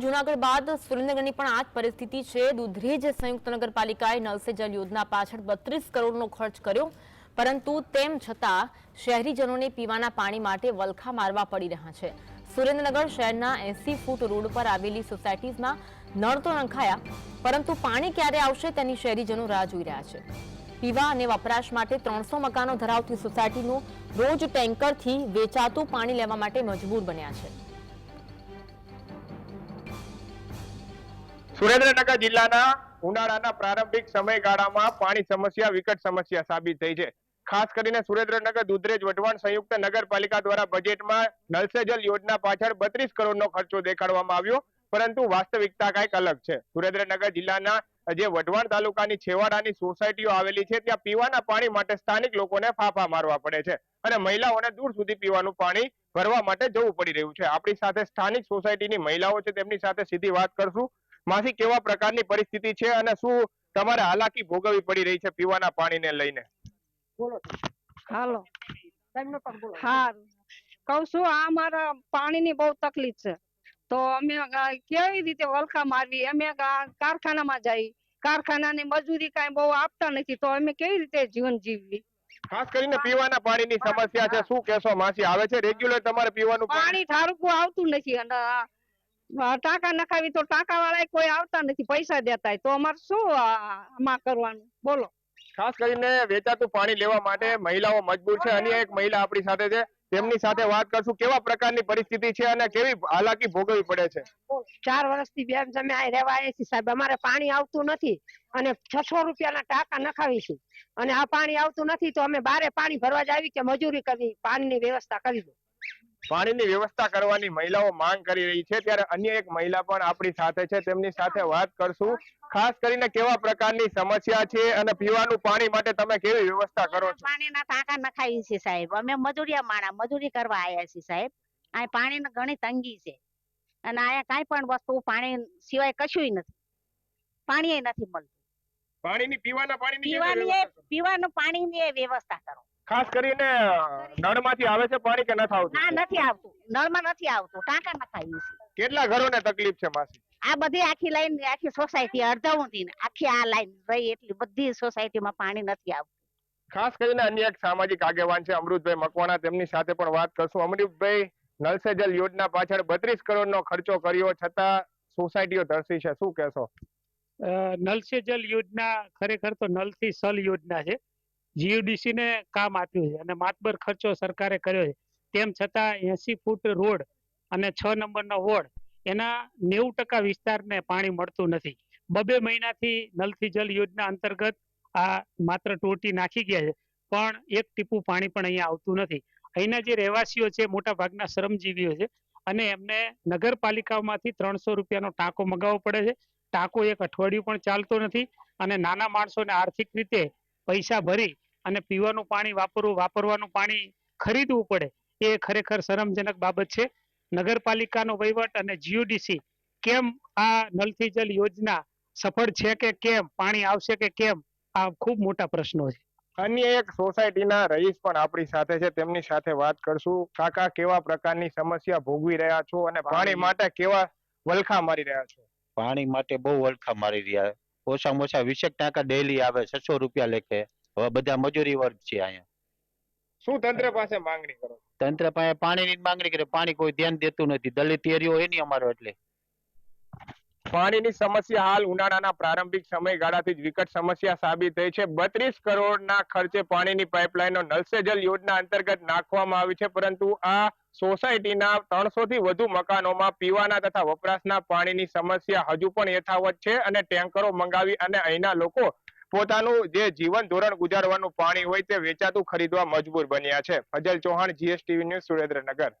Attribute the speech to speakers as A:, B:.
A: જુનાગઢ બાદ સુરેન્દ્રનગરની પણ આ જ પરિસ્થિતિ છે. દુધરેજ સંયુક્ત નગરપાલિકાએ નલ સે જલ યોજના પાછળ બત્રીસ કરોડનો ખર્ચ કર્યો. પરંતુ તેમ છતાં શહેરીજનોને પીવાના પાણી માટે વલખા મારવા પડી રહ્યા છે. સુરેન્દ્રનગર શહેરના એસી ફૂટ રોડ પર આવેલી સોસાયટીઝમાં નળ તો નંખાયા, પરંતુ પાણી ક્યારે આવશે તેની શહેરીજનો રાહ જોઈ રહ્યા છે. પીવા અને વપરાશ માટે ત્રણસો મકાનો ધરાવતી સોસાયટીનું રોજ ટેન્કરથી વેચાતું પાણી લેવા માટે મજબૂર બન્યા છે.
B: સુરેન્દ્રનગર જિલ્લાના ઉનાળાના પ્રારંભિક સમયગાળામાં પાણી સમસ્યા, વિકટ સમસ્યા સાબિત થઈ છે. ખાસ કરીને સુરેન્દ્રનગર, દુધરેજ, વઢવાણ સંયુક્ત નગરપાલિકા દ્વારા બજેટમાં નલ યોજના પાછળ બત્રીસ કરોડનો ખર્ચો દેખાડવામાં આવ્યો, પરંતુ વાસ્તવિકતા કંઈક અલગ છે. સુરેન્દ્રનગર જિલ્લાના જે વઢવાણ તાલુકાની છેવાડાની સોસાયટીઓ આવેલી છે, ત્યાં પીવાના પાણી માટે સ્થાનિક લોકોને ફાફા મારવા પડે છે અને મહિલાઓને દૂર સુધી પીવાનું પાણી ભરવા માટે જવું પડી રહ્યું છે. આપણી સાથે સ્થાનિક સોસાયટીની મહિલાઓ છે, તેમની સાથે સીધી વાત કરશું. માસી કેવા પ્રકારની પરિસ્થિતિ છે અને શું તમારે હાલાકી ભોગવવી પડી રહી છે પીવાના પાણીને લઈને?
C: હાલો. કઉ છું આ મારા પાણીની બહુ તકલીફ છે. તો અમે કેવી રીતે વલખા મારવી? અમે કારખાનામાં જઈ કારખાનાની મજૂરી કાંઈ બહુ આપતા નથી તો અમે કેવી રીતે જીવન જીવવી
B: ખાસ કરીને પીવાના પાણીની સમસ્યા છે. શું કેશો માસી? આવે છે રેગ્યુલર તમારે પીવાનું પાણી?
C: પાણી ઠારકું આવતું નથી અને ટાંકા નખાવી તો ટાંકા વાળા કોઈ આવતા નથી પૈસા દેતા તો અમારે શું આમાં કરવાનું? બોલો.
B: ખાસ કરીને વેચાતું પાણી લેવા માટે મહિલાઓ મજબૂર છે. અને એક મહિલા આપણી સાથે છે. તેમની સાથે વાત કરશું કેવા પ્રકારની પરિસ્થિતિ છે અને કેવી હાલાકી ભોગવવી પડે છે.
D: ચાર વર્ષથી બેન અમે અહીં રહેવા આવ્યા છીએ સાહેબ. અમારે પાણી આવતું નથી અને છસો રૂપિયાના ટાંકા નખાવીશું. અને આ પાણી આવતું નથી તો અમે બારે પાણી ભરવા જ આવી કે મજૂરી કરવી પાણીની વ્યવસ્થા કરી દો.
B: પાણીની વ્યવસ્થા કરવાની મહિલાઓ માંગ કરી રહી છે. ત્યારે અન્ય એક મહિલા પણ આપણી સાથે છે. તેમની સાથે વાત કરશું. ખાસ કરીને કેવા પ્રકારની સમસ્યા છે અને પીવાનું પાણી માટે તમે કેવી વ્યવસ્થા કરો છો?
E: પાણીના ટાંકા નખાઈ છે સાહેબ. અમે મજૂરિયા માણા મજૂરી કરવા આવ્યા છીએ સાહેબ. આ પાણીની ઘણી તંગી છે. અને આયા કાંઈ પણ વસ્તુ પાણી સિવાય કશુંય નથી. પાણી નથી મળતું.
B: પાણીની પીવાના પાણીની?
E: પીવાનું પાણીની વ્યવસ્થા કરો.
B: ખાસ કરીને નળમાંથી આવે છે પાણી કે નથી આવતું
E: ના નથી આવતું. નળમાં નથી આવતું. ટાંકામાં થાય છે.
B: કેટલા ઘરોને તકલીફ છે માસી?
E: આ બધી આખી લાઈન આખી સોસાયટી અડધા આખી આ લાઈન રહી એટલી બધી સોસાયટીમાં પાણી નથી આવતું.
B: ખાસ કરીને અન્ય એક સામાજિક આગેવાન છે અમૃતભાઈ મકવાણા. તેમની સાથે પણ વાત કરશું. અમૃતભાઈ નલ સે જલ યોજના પાછળ બત્રીસ કરોડનો ખર્ચો કર્યો છતાં સોસાયટીઓ ધરસી છે. શું કહેશો?
F: નલ સે જલ યોજના ખરેખર તો નલથી સલ યોજના છે. જીયુડીસી ને કામ આપ્યું છે અને માતબર ખર્ચો સરકારે કર્યો છે. તેમ છતાં એસી ફૂટ રોડ અને છ નંબરનો વોર્ડ, એના નેવું ટકા વિસ્તારને પાણી મળતું નથી. બબે મહિનાથી નલથી જલ યોજના અંતર્ગત આ માત્ર ટોટી નાખી ગયા છે, પણ એક ટીપું પાણી પણ અહીંયા આવતું નથી. અહીંના જે રહેવાસીઓ છે, મોટા ભાગના શ્રમજીવીઓ છે અને એમને નગરપાલિકામાંથી ત્રણસો રૂપિયાનો ટાંકો મગાવવો પડે છે. ટાંકો એક અઠવાડિયું પણ ચાલતો નથી અને નાના માણસોને આર્થિક રીતે પૈસા ભરી અને પીવાનું પાણી વાપરવું વાપરવાનું પાણી ખરીદવું પડે. એ ખરેખર શરમજનક બાબત છે. નગરપાલિકાનો વહીવટ અને જીયુડીસી કેમ આ નલથી જલ યોજના સફળ છે કે કેમ? પાણી આવશે કે કેમ? આ ખૂબ મોટા પ્રશ્નો છે.
B: અન્ય એક સોસાયટીના રહીશ પણ આપણી સાથે છે. તેમની સાથે વાત કરશું. કાકા કેવા પ્રકારની સમસ્યા ભોગવી રહ્યા છો? અને પાણી માટે કેવા વલખા મારી રહ્યા છો?
G: પાણી માટે બહુ વલખા મારી રહ્યા ઓછામાં ઓછા વીસેક ટાંકા ડેલી આવે છસો રૂપિયા લેખે. હવે બધા મજૂરી વર્ગ છે અહીંયા.
B: શું તંત્ર પાસે માંગણી કરો
G: તંત્ર પાસે પાણીની માંગણી કરે પાણી કોઈ ધ્યાન દેતું નથી. દલિત એરિયો હોય નહીં અમારો એટલે.
B: પાણીની સમસ્યા હાલ ઉનાળાના પ્રારંભિક સમયગાળાથી જ વિકટ સમસ્યા સાબિત થઈ છે. બત્રીસ કરોડના ખર્ચે પાણીની પાઇપલાઇનો નલ સે જલ યોજના અંતર્ગત નાખવામાં આવી છે, પરંતુ આ સોસાયટીના ત્રણસો થી વધુ મકાનોમાં પીવાના તથા વપરાશના પાણીની સમસ્યા હજુ પણ યથાવત છે અને ટેન્કરો મંગાવી અને અહીંના લોકો પોતાનું જે જીવન ધોરણ ગુજારવાનું પાણી હોય તે વેચાતું ખરીદવા મજબૂર બન્યા છે. Fazal Chauhan GSTV news Surendranagar.